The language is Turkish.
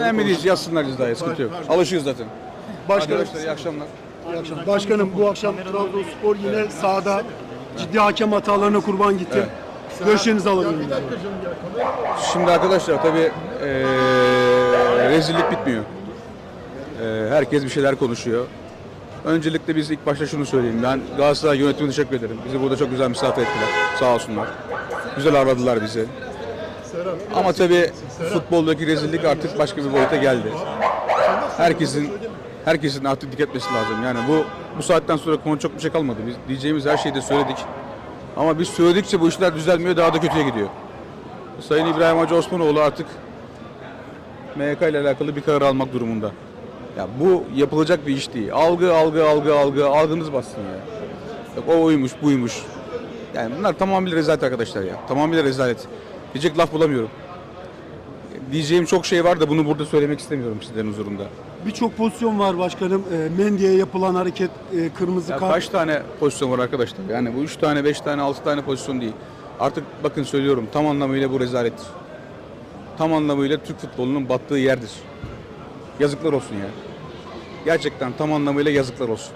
Önemli değil. Yazsınlar cezayı. Sıkıntı yok. Alışıyoruz zaten. Başkanım, Arkadaşlar iyi akşamlar. iyi akşamlar. Başkanım bu akşam Trabzonspor yine sahada ciddi hakem hatalarına kurban gitti. Görüşlerinizi alalım. Şimdi arkadaşlar tabii eee, rezillik bitmiyor. Eee, herkes bir şeyler konuşuyor. Öncelikle biz ilk başta şunu söyleyeyim. Ben Galatasaray yönetimine teşekkür ederim. Bizi burada çok güzel misafir ettiler. Sağ olsunlar. Güzel ağırladılar bizi. Ama tabii futboldaki rezillik artık başka bir boyuta geldi. Herkesin herkesin artık dikkat etmesi lazım. Yani bu bu saatten sonra konu çok bir şey kalmadı. Biz diyeceğimiz her şeyi de söyledik. Ama biz söyledikçe bu işler düzelmiyor, daha da kötüye gidiyor. Sayın İbrahim Hacı Osmanoğlu artık MHK ile alakalı bir karar almak durumunda. Ya bu yapılacak bir iş değil. Algı, algı, algı, algı, algınız bassın ya. Yok o oymuş, buymuş. Yani bunlar tamamıyla rezalet arkadaşlar ya. Tamamıyla rezalet. Diyecek laf bulamıyorum. Diyeceğim çok şey var da bunu burada söylemek istemiyorum sizlerin huzurunda. Birçok pozisyon var başkanım. E, Mendy'ye yapılan hareket, e, kırmızı Ya kart. kaç tane pozisyon var arkadaşlar? Yani bu üç tane, beş tane, altı tane pozisyon değil. Artık bakın söylüyorum tam anlamıyla bu rezalettir. Tam anlamıyla Türk futbolunun battığı yerdir. Yazıklar olsun ya. Gerçekten tam anlamıyla yazıklar olsun.